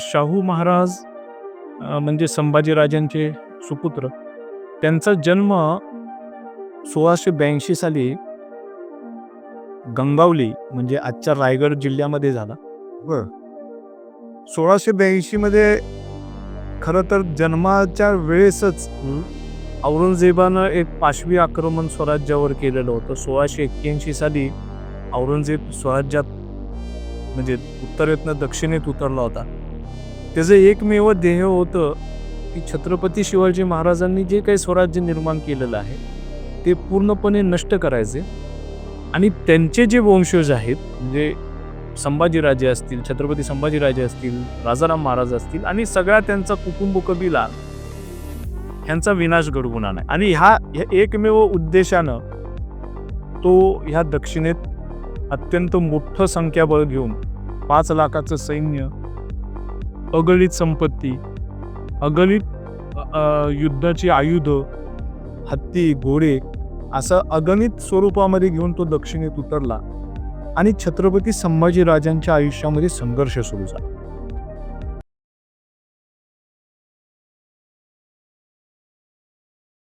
शाहू महाराज म्हणजे संभाजीराजांचे सुपुत्र त्यांचा जन्म सोळाशे ब्याऐंशी साली गंगावली म्हणजे आजच्या रायगड जिल्ह्यामध्ये झाला. बर. सोळाशे ब्याऐंशी मध्ये खरं तर जन्माच्या वेळेसच औरंगजेबानं एक पाशवी आक्रमण स्वराज्यावर केलेलं होतं. सोळाशे एक्क्याऐंशी साली औरंगजेब स्वराज्यात म्हणजे उत्तरेतनं दक्षिणेत उतरला होता. त्याचं एकमेव ध्येय होतं की छत्रपती शिवाजी महाराजांनी जे काही स्वराज्य निर्माण केलेलं आहे ते पूर्णपणे नष्ट करायचे. आणि त्यांचे जे वंशज आहेत म्हणजे संभाजीराजे असतील छत्रपती संभाजीराजे असतील राजाराम महाराज असतील आणि सगळा त्यांचा कुटुंब कबिला ह्यांचा विनाश घडवून आणाय. आणि ह्या ह्या एकमेव उद्देशानं तो ह्या दक्षिणेत अत्यंत मोठं संख्याबळ घेऊन पाच लाखाचं सैन्य अगणित संपत्ती अगणित युद्धाची आयुध हत्ती घोडे असं अगणित स्वरूपामध्ये घेऊन तो दक्षिणेत उतरला आणि छत्रपती संभाजीराजांच्या आयुष्यामध्ये संघर्ष सुरू झाला.